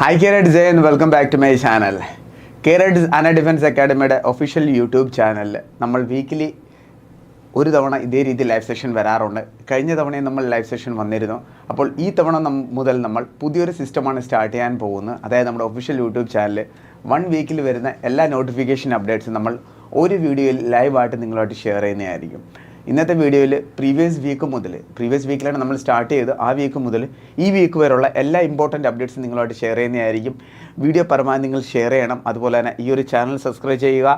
Hi കേരഡ് Jayan welcome back to my channel കേരഡ് അന defence അക്കാഡമിയുടെ official YouTube ചാനലിൽ നമ്മൾ വീക്കിലി ഒരു തവണ ഇതേ രീതിയിൽ ലൈവ് സെഷൻ വരാറുണ്ട്. കഴിഞ്ഞ തവണയും നമ്മൾ ലൈവ് സെഷൻ വന്നിരുന്നു. അപ്പോൾ ഈ തവണ മുതൽ നമ്മൾ പുതിയൊരു സിസ്റ്റമാണ് സ്റ്റാർട്ട് ചെയ്യാൻ പോകുന്നത്. അതായത് നമ്മുടെ ഒഫീഷ്യൽ യൂട്യൂബ് ചാനലിൽ വൺ വീക്കിൽ വരുന്ന എല്ലാ നോട്ടിഫിക്കേഷൻ അപ്ഡേറ്റ്സും നമ്മൾ ഒരു വീഡിയോയിൽ ലൈവായിട്ട് നിങ്ങളുമായിട്ട് ഷെയർ ചെയ്യുന്നതായിരിക്കും. ഇന്നത്തെ വീഡിയോയിൽ പ്രീവിയസ് വീക്ക് മുതൽ പ്രീവിയസ് വീക്കിലാണ് നമ്മൾ സ്റ്റാർട്ട് ചെയ്ത് ആ വീക്ക് മുതൽ ഈ വീക്ക് വരെയുള്ള എല്ലാ ഇമ്പോർട്ടന്റ് അപ്ഡേറ്റ്സും നിങ്ങളുമായിട്ട് ഷെയർ ചെയ്യുന്നതായിരിക്കും. വീഡിയോ പരമാവധി നിങ്ങൾ ഷെയർ ചെയ്യണം. അതുപോലെ തന്നെ ഈ ഒരു ചാനൽ സബ്സ്ക്രൈബ് ചെയ്യുക.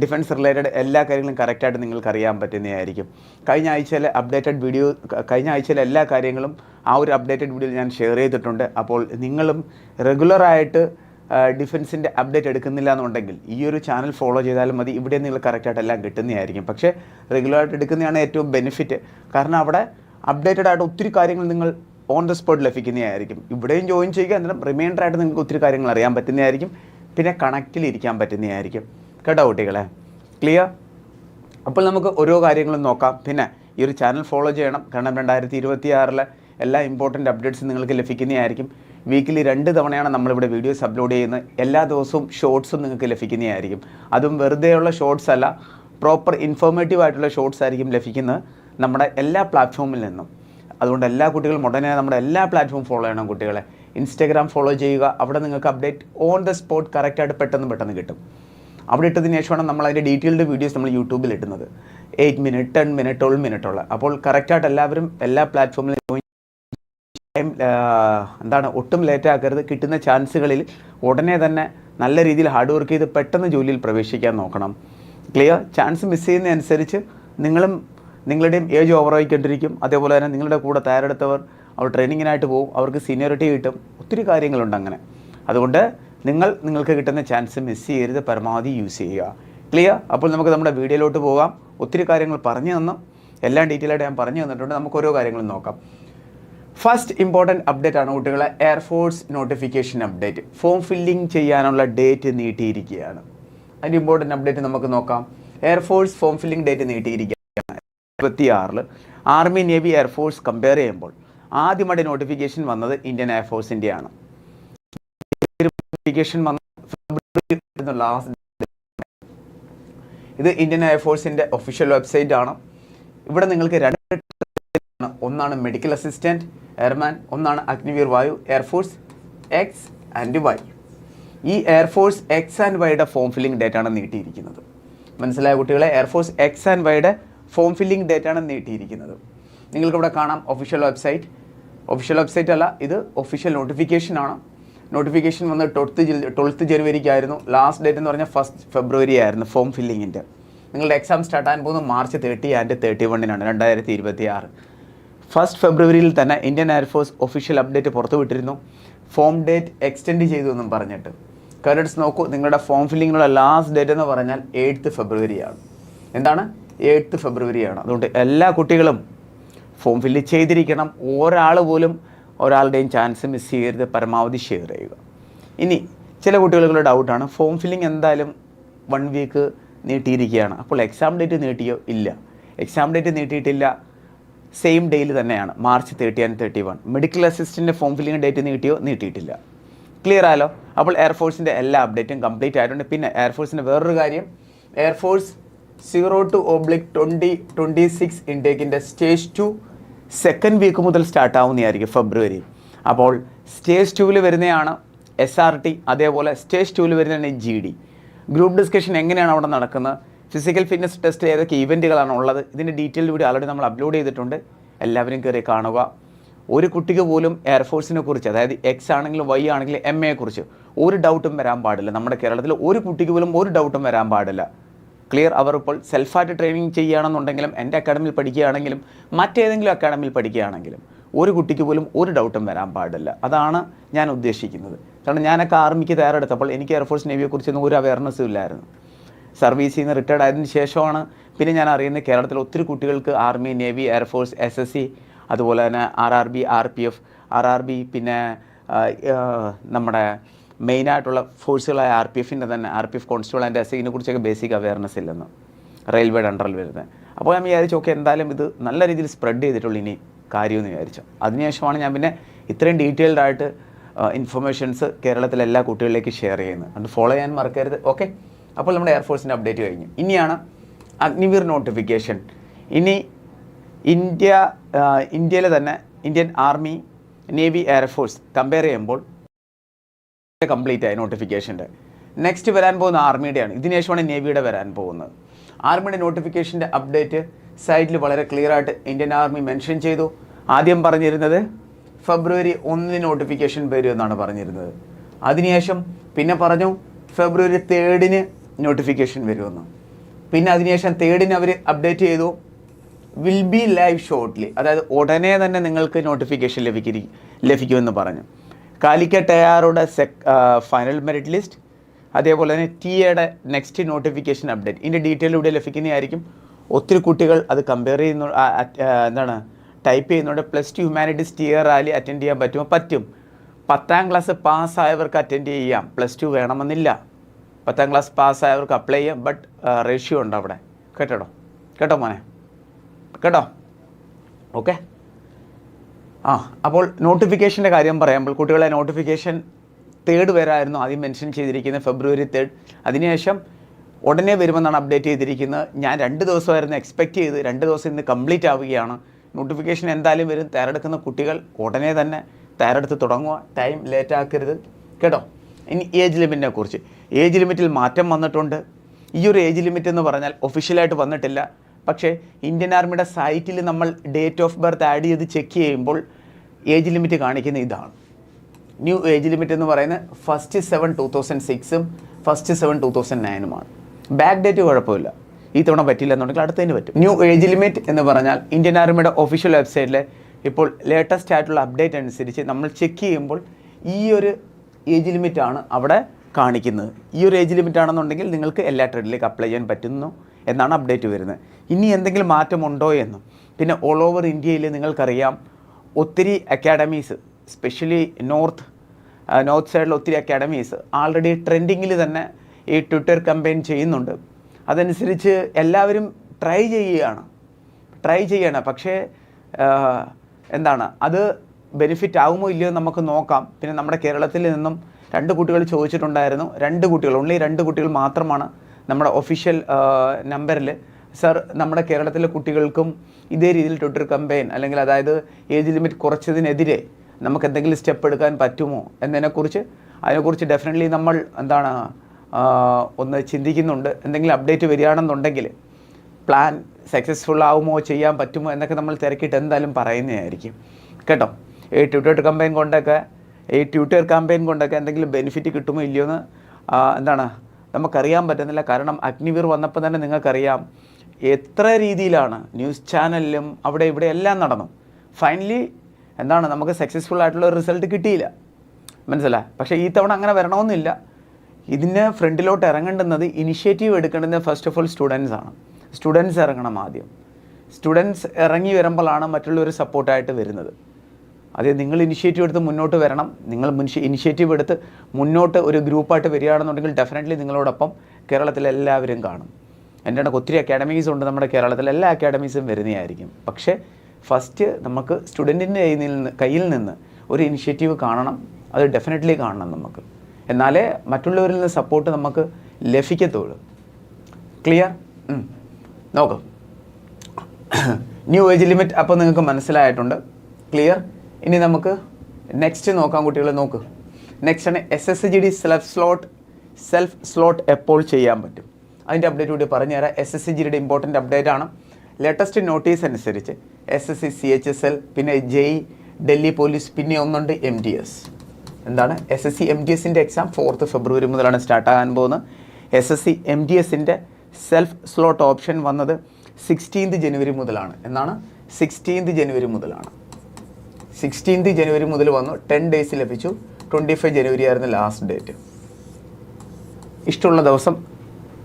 ഡിഫൻസ് റിലേറ്റഡ് എല്ലാ കാര്യങ്ങളും കറക്റ്റായിട്ട് നിങ്ങൾക്ക് അറിയാൻ പറ്റുന്നതായിരിക്കും. കഴിഞ്ഞ ആഴ്ചയിലെ അപ്ഡേറ്റഡ് വീഡിയോ കഴിഞ്ഞ ആഴ്ചയിലെ എല്ലാ കാര്യങ്ങളും ആ ഒരു അപ്ഡേറ്റഡ് വീഡിയോയിൽ ഞാൻ ഷെയർ ചെയ്തിട്ടുണ്ട്. അപ്പോൾ നിങ്ങളും റെഗുലറായിട്ട് ഡിഫൻസിന്റെ അപ്ഡേറ്റ് എടുക്കുന്നില്ല എന്നുണ്ടെങ്കിൽ ഈ ഒരു ചാനൽ ഫോളോ ചെയ്താലും മതി. ഇവിടെ നിങ്ങൾ കറക്റ്റായിട്ട് എല്ലാം കിട്ടുന്നതായിരിക്കും. പക്ഷേ റെഗുലറായിട്ട് എടുക്കുന്നതാണ് ഏറ്റവും ബെനിഫിറ്റ് കാരണം അവിടെ അപ്ഡേറ്റഡ് ആയിട്ട് ഒത്തിരി കാര്യങ്ങൾ നിങ്ങൾ ഓൺ ദ സ്പോട്ട് ലഭിക്കുന്നതായിരിക്കും. ഇവിടെയും ജോയിൻ ചെയ്യുക എന്നാലും റിമൈൻഡർ ആയിട്ട് നിങ്ങൾക്ക് ഒത്തിരി കാര്യങ്ങൾ അറിയാൻ പറ്റുന്നതായിരിക്കും. പിന്നെ കണക്റ്റിൽ ഇരിക്കാൻ പറ്റുന്നതായിരിക്കും. കേട്ടോ കുട്ടികളെ? ക്ലിയർ അപ്പോൾ നമുക്ക് ഓരോ കാര്യങ്ങളും നോക്കാം. പിന്നെ ഈ ഒരു ചാനൽ ഫോളോ ചെയ്യണം. കാരണം രണ്ടായിരത്തി ഇരുപത്തി ആറിലെ എല്ലാ ഇമ്പോർട്ടന്റ് അപ്ഡേറ്റ്സും നിങ്ങൾക്ക് ലഭിക്കുന്നതായിരിക്കും. വീക്കിലി രണ്ട് തവണയാണ് നമ്മളിവിടെ വീഡിയോസ് അപ്ലോഡ് ചെയ്യുന്നത്. എല്ലാ ദിവസവും ഷോർട്സും നിങ്ങൾക്ക് ലഭിക്കുന്നതായിരിക്കും. അതും വെറുതെയുള്ള ഷോർട്സ് അല്ല പ്രോപ്പർ ഇൻഫോർമേറ്റീവ് ആയിട്ടുള്ള ഷോർട്സ് ആയിരിക്കും ലഭിക്കുന്നത് നമ്മുടെ എല്ലാ പ്ലാറ്റ്ഫോമിൽ നിന്നും. അതുകൊണ്ട് എല്ലാ കുട്ടികളും ഉടനെ നമ്മുടെ എല്ലാ പ്ലാറ്റ്ഫോം ഫോളോ ചെയ്യണം കുട്ടികളെ. ഇൻസ്റ്റാഗ്രാം ഫോളോ ചെയ്യുക. അവിടെ നിങ്ങൾക്ക് അപ്ഡേറ്റ് ഓൺ ദ സ്പോട്ട് കറക്റ്റായിട്ട് പെട്ടെന്ന് പെട്ടെന്ന് കിട്ടും. അവിടെ ഇട്ടതിന് ശേഷമാണ് നമ്മൾ അതിന്റെ ഡീറ്റെയിൽഡ് വീഡിയോസ് നമ്മൾ യൂട്യൂബിൽ ഇടുന്നത്. Eight minute ten minute twelve minute ഉള്ള. അപ്പോൾ കറക്റ്റായിട്ട് എല്ലാവരും എല്ലാ പ്ലാറ്റ്ഫോമിലും എന്താണ് ഒട്ടും ലേറ്റാക്കരുത് കിട്ടുന്ന ചാൻസുകളിൽ ഉടനെ തന്നെ നല്ല രീതിയിൽ ഹാർഡ് വർക്ക് ചെയ്ത് പെട്ടെന്ന് ജോലിയിൽ പ്രവേശിക്കാൻ നോക്കണം. ക്ലിയർ ചാൻസ് മിസ് ചെയ്യുന്നതനുസരിച്ച് നിങ്ങളും നിങ്ങളുടെയും ഏജ് ഓവറായിക്കൊണ്ടിരിക്കും അതേപോലെ തന്നെ നിങ്ങളുടെ കൂടെ തയ്യാറെടുത്തവർ അവർ ട്രെയിനിങ്ങിനായിട്ട് പോകും. അവർക്ക് സീനിയോറിറ്റി കിട്ടും. ഒത്തിരി കാര്യങ്ങളുണ്ട് അങ്ങനെ. അതുകൊണ്ട് നിങ്ങൾ നിങ്ങൾക്ക് കിട്ടുന്ന ചാൻസ് മിസ് ചെയ്യരുത്. പരമാവധി യൂസ് ചെയ്യുക. ക്ലിയർ അപ്പോൾ നമുക്ക് നമ്മുടെ വീഡിയോയിലോട്ട് പോകാം. ഒത്തിരി കാര്യങ്ങൾ പറഞ്ഞു തന്നു. എല്ലാം ഡീറ്റെയിൽ ആയിട്ട് ഞാൻ പറഞ്ഞു തന്നിട്ടുണ്ട്. നമുക്ക് ഓരോ കാര്യങ്ങളും നോക്കാം. ഫസ്റ്റ് ഇമ്പോർട്ടന്റ് അപ്ഡേറ്റ് ആണ് കുട്ടികളെ air force notification update form filling ചെയ്യാനുള്ള ഡേറ്റ് നീട്ടിയിരിക്കുകയാണ്. അതിന്റെ ഇമ്പോർട്ടന്റ് അപ്ഡേറ്റ് നമുക്ക് നോക്കാം. Air force form filling date നീട്ടിയിരിക്കുകയാണ്. ഇരുപത്തി ആറിൽ ആർമി നേവി എയർഫോഴ്സ് കമ്പയർ ചെയ്യുമ്പോൾ ആദ്യമായിട്ട് നോട്ടിഫിക്കേഷൻ വന്നത് ഇന്ത്യൻ എയർഫോഴ്സിന്റെയാണ് നോട്ടിഫിക്കേഷൻ വന്ന ഫെബ്രുവരി ലാസ്റ്റ് ഇത് ഇന്ത്യൻ എയർഫോഴ്സിന്റെ ഒഫീഷ്യൽ വെബ്സൈറ്റ് ആണ്. ഇവിടെ നിങ്ങൾക്ക് രണ്ട്. ഒന്നാണ് മെഡിക്കൽ അസിസ്റ്റന്റ് എയർമാൻ ഒന്നാണ് Agniveer Vayu air force X and Y ഈ എയർഫോഴ്സ് എക്സ് ആൻഡ് വൈയുടെ ഫോം ഫില്ലിംഗ് ഡേറ്റ് ആണ് നീട്ടിയിരിക്കുന്നത്. മനസ്സിലായ കുട്ടികളെ? എയർഫോഴ്സ് എക്സ് ആൻഡ് വൈയുടെ ഫോം ഫില്ലിംഗ് ഡേറ്റ് ആണ് നീട്ടിയിരിക്കുന്നത്. നിങ്ങൾക്കിവിടെ കാണാം ഒഫീഷ്യൽ വെബ്സൈറ്റ് ഒഫീഷ്യൽ വെബ്സൈറ്റ് അല്ല ഇത് ഒഫീഷ്യൽ നോട്ടിഫിക്കേഷൻ ആണ്. നോട്ടിഫിക്കേഷൻ വന്ന് ട്വൽത്ത് ട്വൽത്ത് ജനുവരിക്കായിരുന്നു. ലാസ്റ്റ് ഡേറ്റ് എന്ന് പറഞ്ഞാൽ ഫസ്റ്റ് ഫെബ്രുവരി ആയിരുന്നു ഫോം ഫില്ലിങ്ങിന്റെ നിങ്ങളുടെ എക്സാം സ്റ്റാർട്ട് ആകാൻ പോകുന്നത് മാർച്ച് തേർട്ടി ആൻഡ് തേർട്ടി വണ്ണിനാണ് രണ്ടായിരത്തി ഇരുപത്തി ആറ് ഫസ്റ്റ് ഫെബ്രുവരിയിൽ തന്നെ Indian air force official update പുറത്തുവിട്ടിരുന്നു. Form date extend ചെയ്തു എന്നും പറഞ്ഞിട്ട്. കരട്സ് നോക്കൂ നിങ്ങളുടെ ഫോം ഫില്ലിങ്ങിനുള്ള ലാസ്റ്റ് ഡേറ്റ് എന്ന് പറഞ്ഞാൽ എയ്ത്ത് ഫെബ്രുവരിയാണ്. എന്താണ്? എയ്ത്ത് ഫെബ്രുവരിയാണ്. അതുകൊണ്ട് എല്ലാ കുട്ടികളും ഫോം ഫില്ല് ചെയ്തിരിക്കണം. ഒരാൾ പോലും ഒരാളുടെയും ചാൻസ് മിസ് ചെയ്യരുത്. പരമാവധി ഷെയർ ചെയ്യുക. ഇനി ചില കുട്ടികൾക്കുള്ള ഡൗട്ടാണ് ഫോം ഫില്ലിംഗ് എന്തായാലും വൺ വീക്ക് നീട്ടിയിരിക്കുകയാണ്. അപ്പോൾ എക്സാം ഡേറ്റ് നീട്ടിയോ? ഇല്ല. Exam date നീട്ടിയിട്ടില്ല. സെയിം ഡേയിൽ തന്നെയാണ്. March thirty and thirty one medical assistant form filling date നീട്ടിയോ നീട്ടിയിട്ടില്ല. ക്ലിയർ ആയല്ലോ? അപ്പോൾ എയർഫോഴ്സിന്റെ എല്ലാ അപ്ഡേറ്റും കംപ്ലീറ്റ് ആയിട്ടുണ്ട്. പിന്നെ എയർഫോഴ്സിന്റെ വേറൊരു കാര്യം. Air force zero two oblique twenty twenty six ഇൻടേക്കിന്റെ stage two second week മുതൽ സ്റ്റാർട്ട് ആവുന്നതായിരിക്കും ഫെബ്രുവരി അപ്പോൾ സ്റ്റേജ് ടുവിൽ വരുന്നതാണ് എസ് ആർ ടി അതേപോലെ സ്റ്റേജ് ടുവിൽ വരുന്നതാണ് ജി ഡി ഗ്രൂപ്പ് ഡിസ്കഷൻ എങ്ങനെയാണ് അവിടെ നടക്കുന്നത്? ഫിസിക്കൽ ഫിറ്റ്നസ് ടെസ്റ്റ് ഏതൊക്കെ ഇവന്റുകളാണ് ഉള്ളത്? ഇതിന്റെ ഡീറ്റെയിൽ വീഡിയോ ആൾറെഡി നമ്മൾ അപ്ലോഡ് ചെയ്തിട്ടുണ്ട്. എല്ലാവരും കയറി കാണുക. ഒരു കുട്ടിക്ക് പോലും എയർഫോഴ്സിനെ കുറിച്ച് അതായത് എക്സ് ആണെങ്കിലും വൈ ആണെങ്കിലും എം എയെ കുറിച്ച് ഒരു ഡൗട്ടും വരാൻ പാടില്ല. നമ്മുടെ കേരളത്തിൽ ഒരു കുട്ടിക്ക് പോലും ഒരു ഡൗട്ടും വരാൻ പാടില്ല. ക്ലിയർ അവർ ഇപ്പോൾ സെൽഫായിട്ട് ട്രെയിനിങ് ചെയ്യുകയാണെന്നുണ്ടെങ്കിലും എന്റെ അക്കാഡമിയിൽ പഠിക്കുകയാണെങ്കിലും മറ്റേതെങ്കിലും അക്കാഡമിയിൽ പഠിക്കുകയാണെങ്കിലും ഒരു കുട്ടിക്ക് പോലും ഒരു ഡൗട്ടും വരാൻ പാടില്ല. അതാണ് ഞാൻ ഉദ്ദേശിക്കുന്നത്. കാരണം ഞാനൊക്കെ ആർമിക്ക് തയ്യാറെടുത്തപ്പോൾ എനിക്ക് എയർഫോഴ്സ് നേവിയെക്കുറിച്ചൊന്നും ഒരു അവയർനെസ്സും ഇല്ലായിരുന്നു. സർവീസിൽ നിന്ന് റിട്ടയർഡ് ആയതിനു ശേഷമാണ് പിന്നെ ഞാൻ അറിയുന്നത് കേരളത്തിൽ ഒത്തിരി കുട്ടികൾക്ക് army navy air force S S C അതുപോലെ തന്നെ R R B R P F R R B പിന്നെ നമ്മുടെ മെയിനായിട്ടുള്ള ഫോഴ്സുകളായ ആർ പി എഫിന്റെ തന്നെ R P F constable and S ഐനെ കുറിച്ചൊക്കെ ബേസിക് അവയർനെസ് ഇല്ലെന്ന്. റെയിൽവേയുടെ അണ്ടറിൽ വരുന്നത് അപ്പോൾ ഞാൻ വിചാരിച്ചു ഓക്കെ എന്തായാലും ഇത് നല്ല രീതിയിൽ സ്പ്രെഡ് ചെയ്തിട്ടുള്ളൂ ഇനി കാര്യമെന്ന് വിചാരിച്ചു. അതിനുശേഷമാണ് ഞാൻ പിന്നെ ഇത്രയും ഡീറ്റെയിൽഡ് ആയിട്ട് ഇൻഫർമേഷൻസ് കേരളത്തിലെ എല്ലാ കുട്ടികളിലേക്ക് ഷെയർ ചെയ്യുന്നത്. അത് ഫോളോ ചെയ്യാൻ മറക്കരുത്. ഓക്കെ? അപ്പോൾ നമ്മുടെ എയർഫോഴ്സിന്റെ അപ്ഡേറ്റ് കഴിഞ്ഞു. ഇനിയാണ് അഗ്നിവീർ നോട്ടിഫിക്കേഷൻ ഇനി ഇന്ത്യ ഇന്ത്യയിലെ തന്നെ Indian army navy air force compare ചെയ്യുമ്പോൾ കംപ്ലീറ്റ് ആയി നോട്ടിഫിക്കേഷന്റെ നെക്സ്റ്റ് വരാൻ പോകുന്ന ആർമിയുടെയാണ് ഇതിനു ശേഷമാണ് നേവിയുടെ വരാൻ പോകുന്നത്. ആർമിയുടെ നോട്ടിഫിക്കേഷന്റെ അപ്ഡേറ്റ് സൈറ്റിൽ വളരെ ക്ലിയർ ആയിട്ട് ഇന്ത്യൻ ആർമി മെൻഷൻ ചെയ്തു. ആദ്യം പറഞ്ഞിരുന്നത് ഫെബ്രുവരി ഒന്നിന് നോട്ടിഫിക്കേഷൻ വരും എന്നാണ് പറഞ്ഞിരുന്നത്. അതിനുശേഷം പിന്നെ പറഞ്ഞു ഫെബ്രുവരി തേർഡിന് നോട്ടിഫിക്കേഷൻ വരുമെന്ന്. പിന്നെ അതിനുശേഷം തേർഡിന് അവർ അപ്ഡേറ്റ് ചെയ്തു. വിൽ ബി ലൈവ് ഷോർട്ട്ലി അതായത് ഉടനെ തന്നെ നിങ്ങൾക്ക് നോട്ടിഫിക്കേഷൻ ലഭിക്കരി ലഭിക്കുമെന്ന് പറഞ്ഞു. കാലിക്കറ്റ് എയാറുടെ സെക് ഫൈനൽ മെറിറ്റ് ലിസ്റ്റ് അതേപോലെ തന്നെ ടി എയുടെ നെക്സ്റ്റ് നോട്ടിഫിക്കേഷൻ അപ്ഡേറ്റ് ഇതിന്റെ ഡീറ്റെയിൽ ഇവിടെ ലഭിക്കുന്നതായിരിക്കും. ഒത്തിരി കുട്ടികൾ അത് കമ്പയർ ചെയ്യുന്നു എന്താണ് ടൈപ്പ് ചെയ്യുന്നുണ്ട്. Plus two humanities T A rally attend ചെയ്യാൻ പറ്റുമോ? പറ്റും. പത്താം ക്ലാസ് പാസ്സായവർക്ക് അറ്റൻഡ് ചെയ്യാം. പ്ലസ് ടു വേണമെന്നില്ല. പത്താം ക്ലാസ് പാസ്സായവർക്ക് അപ്ലൈ ചെയ്യാം. ബട്ട് റേഷ്യോ ഉണ്ട് അവിടെ. കേട്ടോ കേട്ടോ മോനെ? കേട്ടോ? ഓക്കെ ആ അപ്പോൾ നോട്ടിഫിക്കേഷന്റെ കാര്യം പറയുമ്പോൾ കുട്ടികളെ നോട്ടിഫിക്കേഷൻ തേർഡ് വരായിരുന്നു ആദ്യം മെൻഷൻ ചെയ്തിരിക്കുന്നത് ഫെബ്രുവരി തേർഡ് അതിനുശേഷം ഉടനെ വരുമെന്നാണ് അപ്ഡേറ്റ് ചെയ്തിരിക്കുന്നത്. ഞാൻ രണ്ട് ദിവസമായിരുന്നു എക്സ്പെക്റ്റ് ചെയ്ത് രണ്ട് ദിവസം ഇന്ന് കംപ്ലീറ്റ് ആവുകയാണ്. നോട്ടിഫിക്കേഷൻ എന്തായാലും വരും. തയ്യാറെടുക്കുന്ന കുട്ടികൾ ഉടനെ തന്നെ തയ്യാറെടുത്ത് തുടങ്ങുക. ടൈം ലേറ്റ് ആക്കരുത്. കേട്ടോ? ഇനി ഏജ് ലിമിറ്റിനെ കുറിച്ച്. ഏജ് ലിമിറ്റിൽ മാറ്റം വന്നിട്ടുണ്ട്. ഈ ഒരു ഏജ് ലിമിറ്റ് എന്ന് പറഞ്ഞാൽ ഒഫീഷ്യലായിട്ട് വന്നിട്ടില്ല. പക്ഷേ ഇന്ത്യൻ ആർമിയുടെ സൈറ്റിൽ നമ്മൾ ഡേറ്റ് ഓഫ് ബർത്ത് ആഡ് ചെയ്ത് ചെക്ക് ചെയ്യുമ്പോൾ ഏജ് ലിമിറ്റ് കാണിക്കുന്ന ഇതാണ്. ന്യൂ ഏജ് ലിമിറ്റ് എന്ന് പറയുന്നത് ഫസ്റ്റ് സെവൻ ടു തൗസൻഡ് സിക്സും ഫസ്റ്റ് സെവൻ ടു തൗസൻഡ് നയനുമാണ് ബാക്ക് ഡേറ്റ് കുഴപ്പമില്ല. ഈ തവണ പറ്റില്ല എന്നുണ്ടെങ്കിൽ അടുത്തതിന് പറ്റും. ന്യൂ ഏജ് ലിമിറ്റ് എന്ന് പറഞ്ഞാൽ ഇന്ത്യൻ ആർമിയുടെ ഒഫീഷ്യൽ വെബ്സൈറ്റിൽ ഇപ്പോൾ ലേറ്റസ്റ്റ് ആയിട്ടുള്ള അപ്ഡേറ്റ് അനുസരിച്ച് നമ്മൾ ചെക്ക് ചെയ്യുമ്പോൾ ഈ ഒരു ഏജ് ലിമിറ്റാണ് അവിടെ കാണിക്കുന്നത്. ഈ ഒരു ഏജ് ലിമിറ്റ് ആണെന്നുണ്ടെങ്കിൽ നിങ്ങൾക്ക് എല്ലാ ട്രേഡിലേക്ക് അപ്ലൈ ചെയ്യാൻ പറ്റുന്നു എന്നാണ് അപ്ഡേറ്റ് വരുന്നത്. ഇനി എന്തെങ്കിലും മാറ്റമുണ്ടോ എന്നും. പിന്നെ ഓൾ ഓവർ ഇന്ത്യയിൽ നിങ്ങൾക്കറിയാം ഒത്തിരി അക്കാഡമീസ് സ്പെഷ്യലി നോർത്ത് നോർത്ത് സൈഡിൽ ഒത്തിരി അക്കാഡമീസ് ആൾറെഡി ട്രെൻഡിങ്ങിൽ തന്നെ ഈ ട്വിറ്റർ കമ്പയിൻ ചെയ്യുന്നുണ്ട്. അതനുസരിച്ച് എല്ലാവരും ട്രൈ ചെയ്യുകയാണ്. ട്രൈ ചെയ്യണം പക്ഷേ എന്താണ്? അത് ബെനിഫിറ്റ് ആകുമോ ഇല്ലയോ നമുക്ക് നോക്കാം. പിന്നെ നമ്മുടെ കേരളത്തിൽ നിന്നും രണ്ട് കുട്ടികൾ ചോദിച്ചിട്ടുണ്ടായിരുന്നു. രണ്ട് കുട്ടികൾ ഓൺലി രണ്ട് കുട്ടികൾ മാത്രമാണ് നമ്മുടെ ഒഫീഷ്യൽ നമ്പറിൽ സർ നമ്മുടെ കേരളത്തിലെ കുട്ടികൾക്കും ഇതേ രീതിയിൽ ട്വിറ്റർ കമ്പയിൻ അല്ലെങ്കിൽ അതായത് ഏജ് ലിമിറ്റ് കുറച്ചതിനെതിരെ നമുക്ക് എന്തെങ്കിലും സ്റ്റെപ്പ് എടുക്കാൻ പറ്റുമോ എന്നതിനെക്കുറിച്ച് അതിനെക്കുറിച്ച് ഡെഫിനറ്റ്ലി നമ്മൾ എന്താണ് ഒന്ന് ചിന്തിക്കുന്നുണ്ട്. എന്തെങ്കിലും അപ്ഡേറ്റ് വരികയാണെന്നുണ്ടെങ്കിൽ പ്ലാൻ സക്സസ്ഫുൾ ആവുമോ ചെയ്യാൻ പറ്റുമോ എന്നൊക്കെ നമ്മൾ തിരക്കിയിട്ട് എന്തായാലും പറയുന്നതായിരിക്കും. കേട്ടോ? ഈ ട്യൂട്ടർ കമ്പയിൻ കൊണ്ടൊക്കെ ഈ ട്യൂട്ടർ കമ്പയിൻ കൊണ്ടൊക്കെ എന്തെങ്കിലും ബെനിഫിറ്റ് കിട്ടുമോ ഇല്ലയോ എന്ന് എന്താണ് നമുക്കറിയാൻ പറ്റുന്നില്ല. കാരണം അഗ്നിവീർ വന്നപ്പോൾ തന്നെ നിങ്ങൾക്കറിയാം എത്ര രീതിയിലാണ് ന്യൂസ് ചാനലിലും അവിടെ ഇവിടെ എല്ലാം നടന്നു. ഫൈനലി എന്താണ് നമുക്ക് സക്സസ്ഫുൾ ആയിട്ടുള്ള ഒരു റിസൾട്ട് കിട്ടിയില്ല. മനസ്സിലായി പക്ഷേ ഈ തവണ അങ്ങനെ വരണമെന്നില്ല. ഇതിന് ഫ്രണ്ടിലോട്ട് ഇറങ്ങേണ്ടുന്നത് ഇനിഷ്യേറ്റീവ് എടുക്കേണ്ടത് ഫസ്റ്റ് ഓഫ് ഓൾ സ്റ്റുഡൻസ് ആണ്. സ്റ്റുഡൻസ് ഇറങ്ങണം ആദ്യം. സ്റ്റുഡൻസ് ഇറങ്ങി വരുമ്പോഴാണ് മറ്റുള്ളവർ സപ്പോർട്ടായിട്ട് വരുന്നത്. അതെ നിങ്ങൾ ഇനിഷ്യേറ്റീവ് എടുത്ത് മുന്നോട്ട് വരണം. നിങ്ങൾ ഇനിഷ്യേറ്റീവ് എടുത്ത് മുന്നോട്ട് ഒരു ഗ്രൂപ്പായിട്ട് വരികയാണെന്നുണ്ടെങ്കിൽ ഡെഫിനറ്റ്ലി നിങ്ങളോടൊപ്പം കേരളത്തിലെ എല്ലാവരും കാണും. എന്റെ കണക്ക് ഒത്തിരി അക്കാഡമീസ് ഉണ്ട് നമ്മുടെ കേരളത്തിൽ. എല്ലാ അക്കാഡമീസും വരുന്നതായിരിക്കും. പക്ഷേ ഫസ്റ്റ് നമുക്ക് സ്റ്റുഡന്റിന്റെ കയ്യിൽ നിന്ന് കയ്യിൽ നിന്ന് ഒരു ഇനിഷ്യേറ്റീവ് കാണണം. അത് ഡെഫിനറ്റ്ലി കാണണം നമുക്ക്. എന്നാലേ മറ്റുള്ളവരിൽ നിന്ന് സപ്പോർട്ട് നമുക്ക് ലഭിക്കത്തുള്ളൂ. ക്ലിയർ നോക്കാം. ന്യൂ ഏജ് ലിമിറ്റ് അപ്പോൾ നിങ്ങൾക്ക് മനസ്സിലായിട്ടുണ്ട്. ക്ലിയർ ഇനി നമുക്ക് നെക്സ്റ്റ് നോക്കാം കുട്ടികളെ നോക്ക്. നെക്സ്റ്റ് ആണ് S S G D self slot self slot എപ്പോൾ ചെയ്യാൻ പറ്റും? അതിന്റെ അപ്ഡേറ്റ് കൂടി പറഞ്ഞുതരാം. എസ് എസ് സി ജിയുടെ ഇമ്പോർട്ടന്റ് അപ്ഡേറ്റ് ആണ്. ലേറ്റസ്റ്റ് നോട്ടീസ് അനുസരിച്ച് S S C C H S L പിന്നെ ജെയ് ഡൽഹി പോലീസ് പിന്നെ ഒന്നുണ്ട് എം ഡി എസ് എന്താണ്? S S C M D എസിന്റെ എക്സാം ഫോർത്ത് ഫെബ്രുവരി മുതലാണ് സ്റ്റാർട്ട് ആകാൻ പോകുന്നത്. S S C M D എസിന്റെ സെൽഫ് സ്ലോട്ട് ഓപ്ഷൻ വന്നത് സിക്സ്റ്റീൻത് ജനുവരി മുതലാണ്. എന്നാണ് സിക്സ്റ്റീൻത് ജനുവരി മുതലാണ്. സിക്സ്റ്റീൻത് ജനുവരി മുതൽ വന്നു. ടെൻ ഡേയ്സ് ലഭിച്ചു. ട്വന്റി ഫൈവ് ജനുവരി ആയിരുന്നു ലാസ്റ്റ് ഡേറ്റ് ഇഷ്ടമുള്ള ദിവസം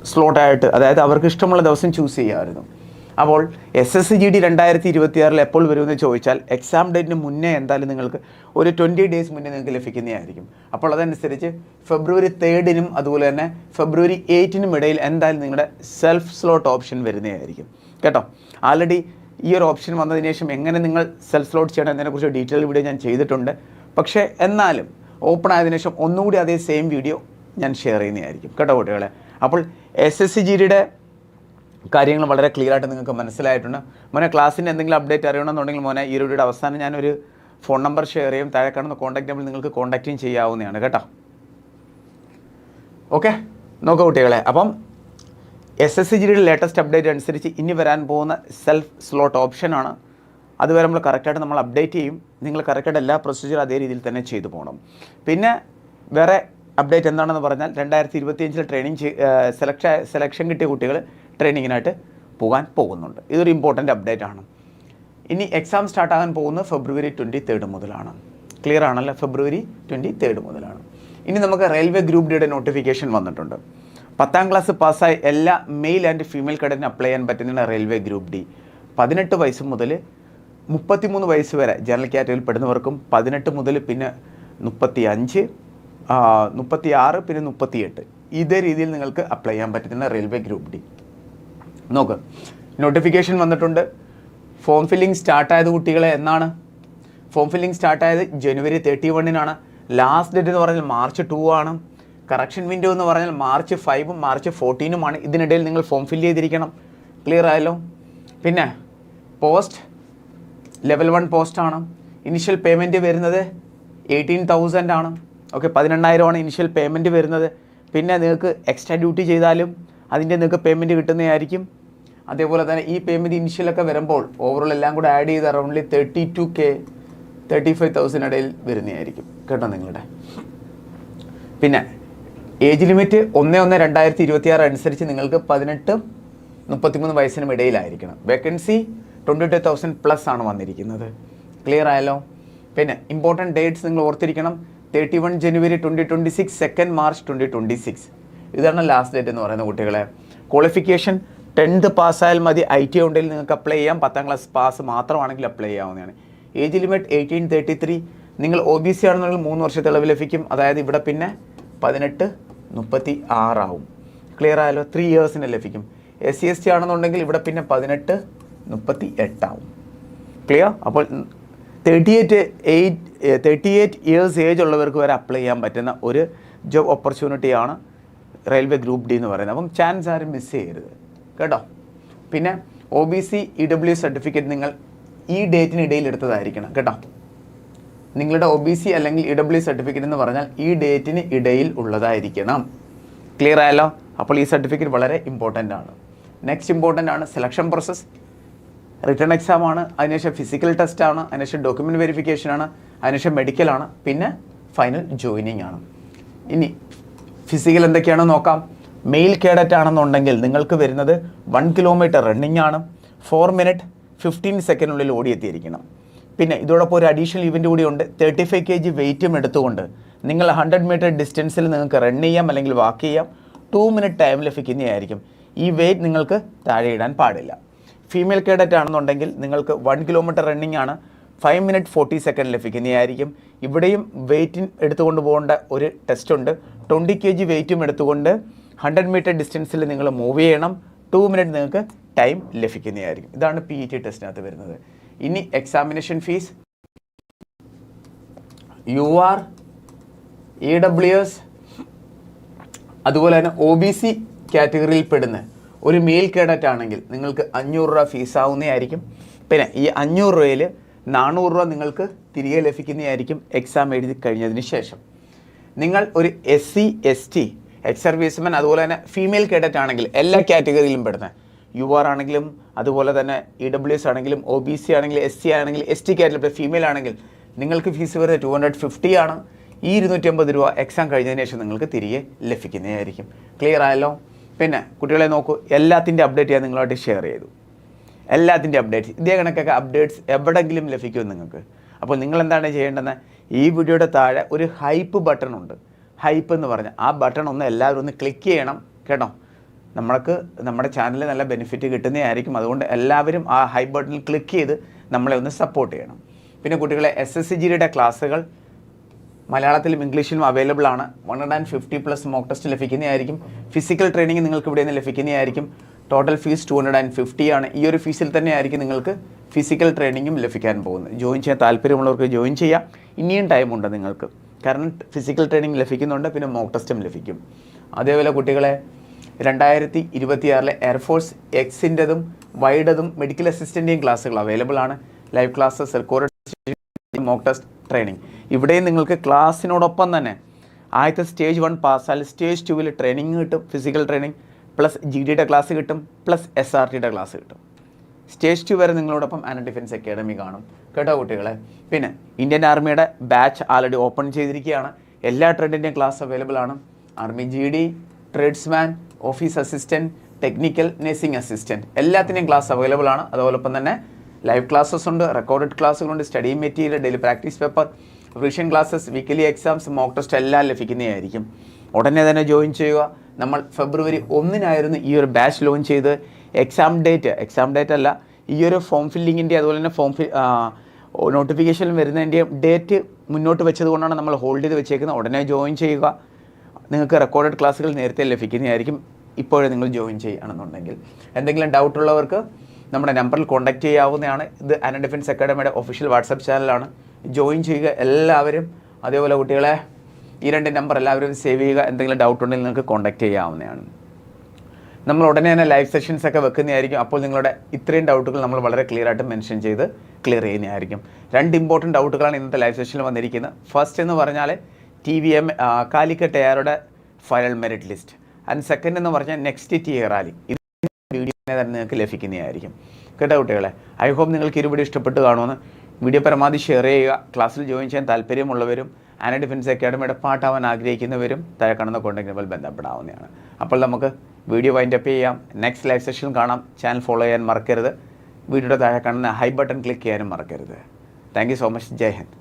സ്ലോട്ടായിട്ട് അതായത് അവർക്ക് ഇഷ്ടമുള്ള ദിവസം ചൂസ് ചെയ്യാമായിരുന്നു. അപ്പോൾ എസ് എസ് ജി ഡി രണ്ടായിരത്തി ഇരുപത്തി ആറിൽ എപ്പോൾ വരുമെന്ന് ചോദിച്ചാൽ എക്സാം ഡേറ്റിന് മുന്നേ എന്തായാലും നിങ്ങൾക്ക് ഒരു ട്വന്റി ഡേയ്സ് മുന്നേ നിങ്ങൾക്ക് ലഭിക്കുന്നതായിരിക്കും. അപ്പോൾ അതനുസരിച്ച് ഫെബ്രുവരി തേർഡിനും അതുപോലെ തന്നെ ഫെബ്രുവരി എയ്റ്റിനും ഇടയിൽ എന്തായാലും നിങ്ങളുടെ സെൽഫ് സ്ലോട്ട് ഓപ്ഷൻ വരുന്നതായിരിക്കും. കേട്ടോ? ആൾറെഡി ഈ ഒരു ഓപ്ഷൻ വന്നതിന് ശേഷം എങ്ങനെ നിങ്ങൾ സെൽഫ് ലോഡ് ചെയ്യണം എന്നതിനെക്കുറിച്ച് ഡീറ്റെയിൽ വീഡിയോ ഞാൻ ചെയ്തിട്ടുണ്ട്. പക്ഷേ എന്നാലും ഓപ്പൺ ആയതിനു ശേഷം ഒന്നുകൂടി അതേ സെയിം വീഡിയോ ഞാൻ ഷെയർ ചെയ്യുന്നതായിരിക്കും കേട്ടോ കുട്ടികളെ. അപ്പോൾ എസ് എസ് സി കാര്യങ്ങൾ വളരെ ക്ലിയർ ആയിട്ട് നിങ്ങൾക്ക് മനസ്സിലായിട്ടുണ്ട്. മോനെ ക്ലാസ്സിന്റെ എന്തെങ്കിലും അപ്ഡേറ്റ് അറിയണമെന്നുണ്ടെങ്കിൽ മോനെ ഈ ഒരു അവസാനം ഞാനൊരു ഫോൺ നമ്പർ ഷെയർ ചെയ്യും. താഴെ കാണുന്ന കോൺടാക്ട് നമ്പർ നിങ്ങൾക്ക് കോൺടാക്റ്റും ചെയ്യാവുന്നതാണ് കേട്ടോ. ഓക്കെ നോക്കാം കുട്ടികളെ. അപ്പം എസ് എസ് സി ജിയുടെ ലേറ്റസ്റ്റ് അപ്ഡേറ്റ് അനുസരിച്ച് ഇനി വരാൻ പോകുന്ന സെൽഫ് സ്ലോട്ട് ഓപ്ഷനാണ് അതുവരെ നമ്മൾ കറക്റ്റായിട്ട് നമ്മൾ അപ്ഡേറ്റ് ചെയ്യും. നിങ്ങൾ കറക്റ്റായിട്ട് എല്ലാ പ്രൊസീജിയർ അതേ രീതിയിൽ തന്നെ ചെയ്തു പോകണം പിന്നെ വേറെ അപ്ഡേറ്റ് എന്താണെന്ന് പറഞ്ഞാൽ രണ്ടായിരത്തി ഇരുപത്തിയഞ്ചിൽ ട്രെയിനിങ് സെലക്ഷ സെലക്ഷൻ കിട്ടിയ കുട്ടികൾ ട്രെയിനിങ്ങിനായിട്ട് പോകാൻ പോകുന്നുണ്ട്. ഇതൊരു ഇമ്പോർട്ടന്റ് അപ്ഡേറ്റ് ആണ്. ഇനി എക്സാം സ്റ്റാർട്ടാകാൻ പോകുന്നത് ഫെബ്രുവരി ട്വന്റി തേർഡ് മുതലാണ്. ക്ലിയർ ആണല്ലോ? ഫെബ്രുവരി ട്വന്റി തേർഡ് മുതലാണ്. ഇനി നമുക്ക് റെയിൽവേ ഗ്രൂപ്പ് ഡിയുടെ നോട്ടിഫിക്കേഷൻ വന്നിട്ടുണ്ട്. പത്താം ക്ലാസ് പാസ്സായി എല്ലാ മെയിൽ ആൻഡ് ഫീമെയിൽ കേഡറ്റിന് അപ്ലൈ ചെയ്യാൻ പറ്റുന്ന റെയിൽവേ ഗ്രൂപ്പ് ഡി പതിനെട്ട് വയസ്സ് മുതൽ മുപ്പത്തിമൂന്ന് വയസ്സ് വരെ ജനറൽ കാറ്റഗറിയിൽ പെടുന്നവർക്കും പതിനെട്ട് മുതൽ പിന്നെ മുപ്പത്തി അഞ്ച് മുപ്പത്തി ആറ് പിന്നെ മുപ്പത്തിയെട്ട്. ഇതേ രീതിയിൽ നിങ്ങൾക്ക് അപ്ലൈ ചെയ്യാൻ പറ്റുന്ന റെയിൽവേ ഗ്രൂപ്പ് ഡി നോക്ക് നോട്ടിഫിക്കേഷൻ വന്നിട്ടുണ്ട്. ഫോം ഫില്ലിംഗ് സ്റ്റാർട്ടായത് കുട്ടികളെ എന്നാണ്? ഫോം ഫില്ലിംഗ് സ്റ്റാർട്ടായത് ജനുവരി തേർട്ടി വണ്ണിനാണ് ലാസ്റ്റ് ഡേറ്റ് എന്ന് പറഞ്ഞാൽ മാർച്ച് ടു ആണ്. കറക്ഷൻ വിൻഡോ എന്ന് പറഞ്ഞാൽ മാർച്ച് ഫൈവും മാർച്ച് ഫോർട്ടീനുമാണ് ഇതിനിടയിൽ നിങ്ങൾ ഫോം ഫില്ല് ചെയ്തിരിക്കണം. ക്ലിയർ ആയല്ലോ? പിന്നെ പോസ്റ്റ് ലെവൽ വൺ പോസ്റ്റാണ് ഇനിഷ്യൽ പേയ്മെന്റ് വരുന്നത് എയ്റ്റീൻ തൗസൻഡ് ആണ്. ഓക്കെ പതിനെണ്ണായിരമാണ് ഇനിഷ്യൽ പേയ്മെന്റ് വരുന്നത്. പിന്നെ നിങ്ങൾക്ക് എക്സ്ട്രാ ഡ്യൂട്ടി ചെയ്താലും അതിന്റെ നിങ്ങൾക്ക് പേയ്മെന്റ് കിട്ടുന്നതായിരിക്കും. അതേപോലെ തന്നെ ഈ പേയ്മെന്റ് ഇനിഷ്യലൊക്കെ വരുമ്പോൾ ഓവറോൾ എല്ലാം കൂടെ ആഡ് ചെയ്ത് aroundly thirty two K thirty five thousand ഇടയിൽ വരുന്നതായിരിക്കും. കേട്ടോ നിങ്ങളുടെ? പിന്നെ ഏജ് ലിമിറ്റ് ഒന്ന് ഒന്ന് രണ്ടായിരത്തി ഇരുപത്തി ആറ് അനുസരിച്ച് നിങ്ങൾക്ക് പതിനെട്ട് മുപ്പത്തിമൂന്ന് വയസ്സിനും ഇടയിലായിരിക്കണം. Vacancy twenty two thousand plus ആണ് വന്നിരിക്കുന്നത്. ക്ലിയർ ആയല്ലോ? പിന്നെ ഇമ്പോർട്ടന്റ് ഡേറ്റ്സ് നിങ്ങൾ ഓർത്തിരിക്കണം. Thirty one January twenty twenty six second March twenty twenty six ഇതാണ് ലാസ്റ്റ് ഡേറ്റ് എന്ന് പറയുന്നത് കുട്ടികളെ. ക്വാളിഫിക്കേഷൻ ടെൻത്ത് പാസ്സായാൽ മതി. ഐ ടി ഉണ്ടെങ്കിൽ നിങ്ങൾക്ക് അപ്ലൈ ചെയ്യാം. പത്താം ക്ലാസ് പാസ് മാത്രമാണെങ്കിൽ അപ്ലൈ ചെയ്യാവുന്നതാണ്. Age limit eighteen thirty three നിങ്ങൾ ഒ ബി സി ആണെന്നുണ്ടെങ്കിൽ മൂന്ന് വർഷത്തെ ഇളവ് ലഭിക്കും. അതായത് ഇവിടെ പിന്നെ പതിനെട്ട് മുപ്പത്തി ആറാവും ക്ലിയർ ആയാലോ ത്രീ ഇയേഴ്സിന് ലഭിക്കും. എസ് സി എസ് ടി ആണെന്നുണ്ടെങ്കിൽ ഇവിടെ പിന്നെ പതിനെട്ട് മുപ്പത്തി എട്ടാവും ക്ലിയർ അപ്പോൾ thirty eight eight thirty eight years age ഉള്ളവർക്ക് വരെ അപ്ലൈ ചെയ്യാൻ പറ്റുന്ന ഒരു ജോബ് ഓപ്പർച്യൂണിറ്റിയാണ് റെയിൽവേ ഗ്രൂപ്പ് ഡി എന്ന് പറയുന്നത്. അപ്പം ചാൻസ് ആരും മിസ് ചെയ്യരുത്. കേട്ടോ? പിന്നെ O B C E W certificate നിങ്ങൾ ഈ ഡേറ്റിനിടയിൽ എടുത്തതായിരിക്കണം. കേട്ടോ? നിങ്ങളുടെ ഒ ബി സി അല്ലെങ്കിൽ ഇ ഡബ്ല്യു സർട്ടിഫിക്കറ്റ് എന്ന് പറഞ്ഞാൽ ഈ ഡേറ്റിന് ഇടയിൽ ഉള്ളതായിരിക്കണം. ക്ലിയർ ആയല്ലോ? അപ്പോൾ ഈ സർട്ടിഫിക്കറ്റ് വളരെ ഇമ്പോർട്ടന്റ് ആണ്. നെക്സ്റ്റ് ഇമ്പോർട്ടന്റ് ആണ് സെലക്ഷൻ പ്രോസസ്സ് റിട്ടേൺ എക്സാം ആണ് അതിനുശേഷം ഫിസിക്കൽ ടെസ്റ്റ് ആണ് അതിനുശേഷം ഡോക്യുമെന്റ് വെരിഫിക്കേഷൻ ആണ് അതിനുശേഷം മെഡിക്കൽ ആണ് പിന്നെ ഫൈനൽ ജോയിനിങ് ആണ്. ഇനി ഫിസിക്കൽ എന്തൊക്കെയാണെന്ന് നോക്കാം. മെയിൽ കേഡറ്റ് ആണെന്നുണ്ടെങ്കിൽ നിങ്ങൾക്ക് വരുന്നത് വൺ കിലോമീറ്റർ റണ്ണിങ് ആണ്. ഫോർ മിനിറ്റ് ഫിഫ്റ്റീൻ സെക്കൻഡിനുള്ളിൽ ഓടിയെത്തിയിരിക്കണം. പിന്നെ ഇതോടൊപ്പം ഒരു അഡീഷണൽ ഇവന്റ് കൂടി ഉണ്ട്. തേർട്ടി ഫൈവ് കെ ജി വെയിറ്റും എടുത്തുകൊണ്ട് നിങ്ങൾ ഹൺഡ്രഡ് മീറ്റർ ഡിസ്റ്റൻസിൽ നിങ്ങൾക്ക് റൺ ചെയ്യാം അല്ലെങ്കിൽ വാക്ക് ചെയ്യാം. ടു മിനിറ്റ് ടൈം ലഭിക്കുന്നതായിരിക്കും ഈ വെയിറ്റ് നിങ്ങൾക്ക് താഴെ ഇടാൻ പാടില്ല. ഫീമെയിൽ കേഡറ്റ് ആണെന്നുണ്ടെങ്കിൽ നിങ്ങൾക്ക് വൺ കിലോമീറ്റർ റണ്ണിംഗ് ആണ്. ഫൈവ് മിനിറ്റ് ഫോർട്ടി സെക്കൻഡ് ലഭിക്കുന്നതായിരിക്കും ഇവിടെയും വെയിറ്റിൻ എടുത്തുകൊണ്ട് പോകേണ്ട ഒരു ടെസ്റ്റ് ഉണ്ട്. ട്വന്റി കെ ജി വെയിറ്റും എടുത്തുകൊണ്ട് ഹൺഡ്രഡ് മീറ്റർ ഡിസ്റ്റൻസിൽ നിങ്ങൾ മൂവ് ചെയ്യണം. ടു മിനിറ്റ് നിങ്ങൾക്ക് ടൈം ലഭിക്കുന്നതായിരിക്കും ഇതാണ് പി ഇ ടി ടെസ്റ്റിനകത്ത് വരുന്നത്. ഇനി examination fee U R E W S അതുപോലെ തന്നെ ഒ ബി സി കാറ്റഗറിയിൽ പെടുന്ന ഒരു മെയിൽ കേഡറ്റ് ആണെങ്കിൽ നിങ്ങൾക്ക് അഞ്ഞൂറ് രൂപ ഫീസ് ആയിരിക്കും പിന്നെ ഈ അഞ്ഞൂറ് രൂപയിൽ നാനൂറ് രൂപ നിങ്ങൾക്ക് തിരികെ ലഭിക്കുന്നതായിരിക്കും എക്സാം എഴുതി കഴിഞ്ഞതിന് ശേഷം. നിങ്ങൾ ഒരു S C S T ex അതുപോലെ തന്നെ ഫീമെയിൽ കേഡറ്റ് ആണെങ്കിൽ എല്ലാ കാറ്റഗറിയിലും പെടുന്ന യു ആർ ആണെങ്കിലും അതുപോലെ തന്നെ ഇ ഡബ്ല്യു എസ് ആണെങ്കിലും ഒ ബി സി ആണെങ്കിലും എസ് സി ആണെങ്കിൽ എസ് ടി കാറ്റഗറി ഫീമെയിൽ ആണെങ്കിൽ നിങ്ങൾക്ക് ഫീസ് വരുന്നത് ടു ഹൺഡ്രഡ് ഫിഫ്റ്റി ആണ്. ഈ ഇരുന്നൂറ്റി അമ്പത് രൂപ എക്സാം കഴിഞ്ഞതിന് ശേഷം നിങ്ങൾക്ക് തിരികെ ലഭിക്കുന്നതായിരിക്കും. ക്ലിയർ ആയല്ലോ? പിന്നെ കുട്ടികളെ നോക്കൂ എല്ലാത്തിന്റെ അപ്ഡേറ്റ് ഞാൻ നിങ്ങളായിട്ട് ഷെയർ ചെയ്തു. എല്ലാത്തിന്റെ അപ്ഡേറ്റ്സ് ഇതേ കണക്കൊക്കെ അപ്ഡേറ്റ്സ് എവിടെങ്കിലും ലഭിക്കും നിങ്ങൾക്ക്. അപ്പോൾ നിങ്ങൾ എന്താണ് ചെയ്യേണ്ടത്? ഈ വീഡിയോയുടെ താഴെ ഒരു ഹൈപ്പ് ബട്ടൺ ഉണ്ട്. ഹൈപ്പ് എന്ന് പറഞ്ഞാൽ ആ ബട്ടൺ ഒന്ന് എല്ലാവരും ഒന്ന് ക്ലിക്ക് ചെയ്യണം കേട്ടോ? നമ്മൾക്ക് നമ്മുടെ ചാനലിൽ നല്ല ബെനിഫിറ്റ് കിട്ടുന്നതായിരിക്കും. അതുകൊണ്ട് എല്ലാവരും ആ ഹൈ ബട്ടണിൽ ക്ലിക്ക് ചെയ്ത് നമ്മളെ ഒന്ന് സപ്പോർട്ട് ചെയ്യണം. പിന്നെ കുട്ടികളെ എസ് എസ് സി ജിയുടെ ക്ലാസ്സുകൾ മലയാളത്തിലും ഇംഗ്ലീഷിലും അവൈലബിൾ ആണ്. One hundred and fifty plus mock test ലഭിക്കുന്നതായിരിക്കും. ഫിസിക്കൽ ട്രെയിനിങ് നിങ്ങൾക്ക് ഇവിടെ നിന്ന് ലഭിക്കുന്നതായിരിക്കും. Total fee two hundred and fifty ആണ്. ഈ ഒരു ഫീസിൽ തന്നെയായിരിക്കും നിങ്ങൾക്ക് ഫിസിക്കൽ ട്രെയിനിങ്ങും ലഭിക്കാൻ പോകുന്നത്. ജോയിൻ ചെയ്യാൻ താല്പര്യമുള്ളവർക്ക് ജോയിൻ ചെയ്യാം. ഇനിയും ടൈമുണ്ട് നിങ്ങൾക്ക്. കാരണം ഫിസിക്കൽ ട്രെയിനിങ് ലഭിക്കുന്നുണ്ട് പിന്നെ മോക്ക് ടെസ്റ്റും ലഭിക്കും. അതേപോലെ കുട്ടികളെ രണ്ടായിരത്തി ഇരുപത്തിയാറിലെ എയർഫോഴ്സ് എക്സിന്റെതും വൈഡതും മെഡിക്കൽ അസിസ്റ്റന്റെയും ക്ലാസ്സുകൾ അവൈലബിൾ ആണ്. Live classes record mock test training ഇവിടെയും നിങ്ങൾക്ക് ക്ലാസ്സിനോടൊപ്പം തന്നെ ആദ്യത്തെ സ്റ്റേജ് വൺ പാസ്സാൽ സ്റ്റേജ് ടുവിൽ ട്രെയിനിങ് കിട്ടും ഫിസിക്കൽ ട്രെയിനിങ് പ്ലസ് ജി ഡിയുടെ ക്ലാസ് കിട്ടും പ്ലസ് എസ് ആർ ടിയുടെ ക്ലാസ് കിട്ടും. സ്റ്റേജ് ടു വരെ നിങ്ങളോടൊപ്പം ആന ഡിഫൻസ് അക്കാഡമി കാണും. കേട്ടോ കുട്ടികളെ? പിന്നെ ഇന്ത്യൻ ആർമിയുടെ ബാച്ച് ആൾറെഡി ഓപ്പൺ ചെയ്തിരിക്കുകയാണ്. എല്ലാ ട്രേഡിന്റെയും ക്ലാസ് അവൈലബിൾ ആണ്. Army G D tradesman office assistant technical nursing assistant എല്ലാത്തിന്റെയും ക്ലാസ് അവൈലബിൾ ആണ്. അതോടൊപ്പം തന്നെ ലൈവ് ക്ലാസ്സസ് ഉണ്ട് recorded ക്ലാസ്സുകളുണ്ട് study material daily practice paper revision classes weekly exams mock test എല്ലാം ലഭിക്കുന്നതായിരിക്കും. ഉടനെ തന്നെ ജോയിൻ ചെയ്യുക. നമ്മൾ ഫെബ്രുവരി ഒന്നിനായിരുന്നു ഈ ഒരു ബാച്ച് ലോഞ്ച് ചെയ്ത്. എക്സാം ഡേറ്റ് എക്സാം ഡേറ്റ് അല്ല ഈ ഒരു ഫോം ഫില്ലിങ്ങിന്റെ അതുപോലെ തന്നെ ഫോം ഫിൽ നോട്ടിഫിക്കേഷൻ വരുന്നതിന്റെയും ഡേറ്റ് മുന്നോട്ട് വെച്ചതുകൊണ്ടാണ് നമ്മൾ ഹോൾഡ് ചെയ്ത് വെച്ചേക്കുന്നത്. ഉടനെ ജോയിൻ ചെയ്യുക. നിങ്ങൾക്ക് റെക്കോർഡഡ് ക്ലാസ്സുകൾ നേരത്തെ ലഭിക്കുന്നതായിരിക്കും. ഇപ്പോഴേ നിങ്ങൾ ജോയിൻ ചെയ്യുകയാണെന്നുണ്ടെങ്കിൽ എന്തെങ്കിലും ഡൗട്ട് ഉള്ളവർക്ക് നമ്മുടെ നമ്പറിൽ കോൺടാക്റ്റ് ചെയ്യാവുന്നതാണ്. ഇത് അന ഡിഫൻസ് അക്കാഡമിയുടെ ഒഫീഷ്യൽ വാട്സപ്പ് ചാനലാണ് ജോയിൻ ചെയ്യുക എല്ലാവരും. അതേപോലെ കുട്ടികളെ ഈ രണ്ട് നമ്പർ എല്ലാവരും സേവ് ചെയ്യുക. എന്തെങ്കിലും ഡൗട്ട് ഉണ്ടെങ്കിൽ നിങ്ങൾക്ക് കോൺടാക്റ്റ് ചെയ്യാവുന്നതാണ്. നമ്മൾ ഉടനെ തന്നെ ലൈവ് സെഷൻസ് ഒക്കെ വെക്കുന്നതായിരിക്കും. അപ്പോൾ നിങ്ങളുടെ ഇത്രയും ഡൗട്ടുകൾ നമ്മൾ വളരെ ക്ലിയർ ആയിട്ട് മെൻഷൻ ചെയ്ത് ക്ലിയർ ചെയ്യുന്നതായിരിക്കും. രണ്ട് ഇമ്പോർട്ടന്റ് ഡൗട്ടുകളാണ് ഇന്നത്തെ ലൈവ് സെഷനിൽ വന്നിരിക്കുന്നത്. ഫസ്റ്റ് എന്ന് പറഞ്ഞാൽ T V M Calicut എയറുടെ final merit list and second എന്ന് പറഞ്ഞാൽ നെക്സ്റ്റ് ടിയർ റാലി ഇത് വീഡിയോ തന്നെ നിങ്ങൾക്ക് ലഭിക്കുന്നതായിരിക്കും. കേട്ടോ കുട്ടികളെ? ഐ ഹോപ്പ് നിങ്ങൾക്ക് ഇരുപടി ഇഷ്ടപ്പെട്ട് കാണുമെന്ന്. വീഡിയോ പരമാവധി ഷെയർ ചെയ്യുക. ക്ലാസ്സിൽ ജോയിൻ ചെയ്യാൻ താല്പര്യമുള്ളവരും ആന ഡിഫൻസ് അക്കാഡമിയുടെ പാട്ടാവാൻ ആഗ്രഹിക്കുന്നവരും താഴെ കാണുന്ന കോൺടാക്ട് ബന്ധപ്പെടാവുന്നതാണ്. അപ്പോൾ നമുക്ക് വീഡിയോ വൈൻഡ് അപ്പ് ചെയ്യാം. നെക്സ്റ്റ് ലൈവ് സെഷൻ കാണാം. ചാനൽ ഫോളോ ചെയ്യാൻ മറക്കരുത്. വീഡിയോയുടെ താഴെ കാണുന്ന ഹൈ ബട്ടൺ ക്ലിക്ക് ചെയ്യാനും മറക്കരുത്. Thank you so much Jai Hind.